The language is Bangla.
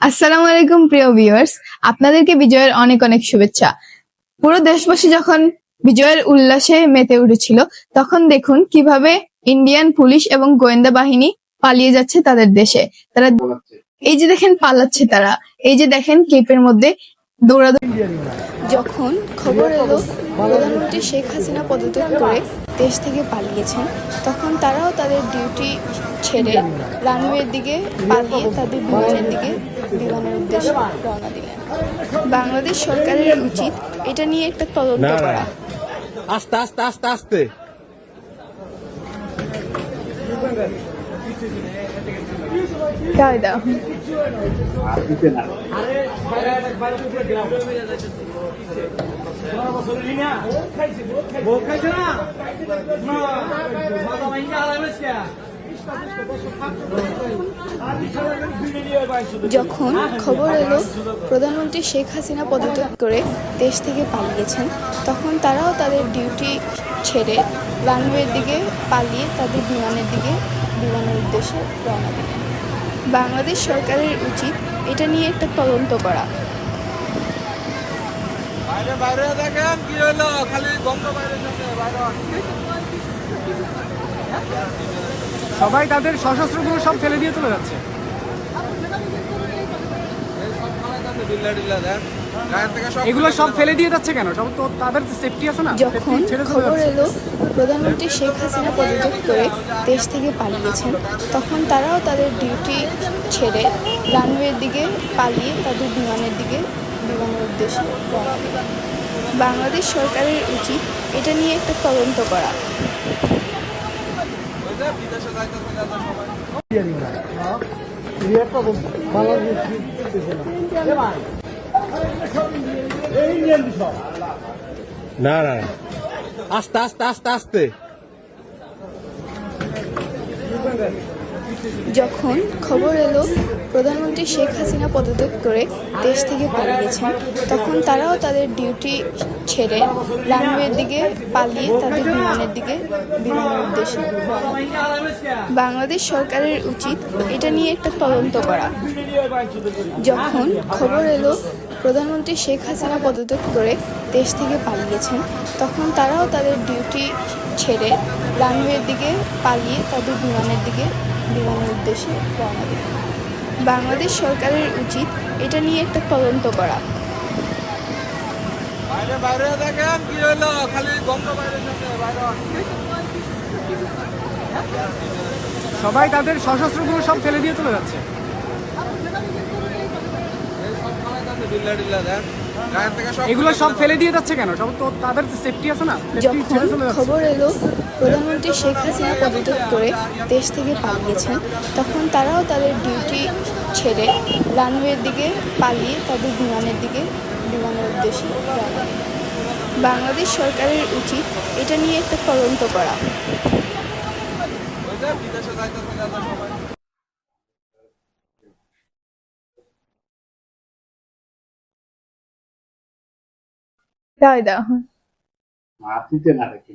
আসসালামু আলাইকুম প্রিয় ভিউয়ার্স আপনাদেরকে বিজয়ের অনেক অনেক শুভেচ্ছা। পুরো দেশবাসী যখন বিজয়ের উল্লাসে মেতে উঠেছিল তখন দেখুন কীভাবে ইন্ডিয়ান পুলিশ এবং গোয়েন্দা বাহিনী পালিয়ে যাচ্ছে তাদের দেশে। তারা এই যে দেখেন পালাচ্ছে তারা। এই যে দেখেন কেপের মধ্যে দৌড়াদৌড়ি যখন খবর এলো প্রধানমন্ত্রী শেখ হাসিনা পদত্যাগ করে দেশ থেকে পালিয়েছেন তখন তারাও তাদের ডিউটি ছেড়ে রানওয়ের দিকে পালিয়ে তাদের বিমানের দিকে বিমানের উদ্দেশ্যে রওনা দিলেন। বাংলাদেশ সরকারের উচিত এটা নিয়ে একটা তদন্ত। করা। আস্তে আস্তে আস্তে আস্তে। তাই দাও যখন খবর এলো প্রধানমন্ত্রী শেখ হাসিনা পদত্যাগ করে দেশ থেকে পালিয়েছেন তখন তারাও তাদের ডিউটি ছেড়ে রানওয়ের দিকে পালিয়ে তাদের বিমানের দিকে বিমানের উদ্দেশ্যে রওনা দিলেন। বাংলাদেশ সরকারের উচিত এটা নিয়ে একটা তদন্ত করা। বাইরে বাইরে দেখেন কি হলো? খালি সবাই তাদের সশস্ত্রগুলো সব ফেলে দিয়ে চলে যাচ্ছে। এগুলো সব ফেলে দিয়ে যাচ্ছে কেন? সব তো তাদের সেফটি আছে না? যখন খবর এলো প্রধানমন্ত্রী শেখ হাসিনা পদত্যাগ করে দেশ থেকে পালিয়েছেন তখন তারাও তাদের ডিউটি ছেড়ে রানওয়ের দিকে পালিয়ে তাদের বিমানের দিকে বিমানের উদ্দেশ্যে বাংলাদেশ সরকারের উচিত এটা নিয়ে একটা তদন্ত করা। ওই না না আস্তে আস্তে আস্তে আস্তে। যখন খবর এলো প্রধানমন্ত্রী শেখ হাসিনা পদত্যাগ করে দেশ থেকে পালিয়েছেন তখন তারাও তাদের ডিউটি ছেড়ে রানওয়ের দিকে পালিয়ে তাদের বিমানের দিকে বিমানের উদ্দেশ্যে। বাংলাদেশ সরকারের উচিত এটা নিয়ে একটা তদন্ত করা। যখন খবর এলো প্রধানমন্ত্রী শেখ হাসিনা পদত্যাগ করে দেশ থেকে পালিয়েছেন তখন তারাও তাদের ডিউটি ছেড়ে রানওয়ের দিকে পালিয়ে তাদের বিমানের দিকে বিমানের উদ্দেশ্যে রওনা দিলেন। বাংলাদেশ সরকারের উচিত এটা নিয়ে একটা তদন্ত করা। বাইরে বাইরে দেখেন কি হলো খালি গন্ধ বাইরে বাইরে সবাই তাদের সশস্ত্রগুলো সব ফেলে দিয়ে চলে যাচ্ছে। দেন এগুলো সব ফেলে দিয়ে যাচ্ছে কেন? সব তো তাদের সেফটি আছে না যখন খবর এলো প্রধানমন্ত্রী শেখ হাসিনা পদত্যাগ করে দেশ থেকে পালিয়েছেন তখন তারাও তাদের ডিউটি ছেড়ে রানওয়ের দিকে পালিয়ে তাদের বিমানের দিকে বিমানের উদ্দেশ্যে বাংলাদেশ সরকারের উচিত এটা নিয়ে একটা তদন্ত করা। ಹೌದಾ ಮಾಡ್ತಿದ್ದೆ ನಾಟಕ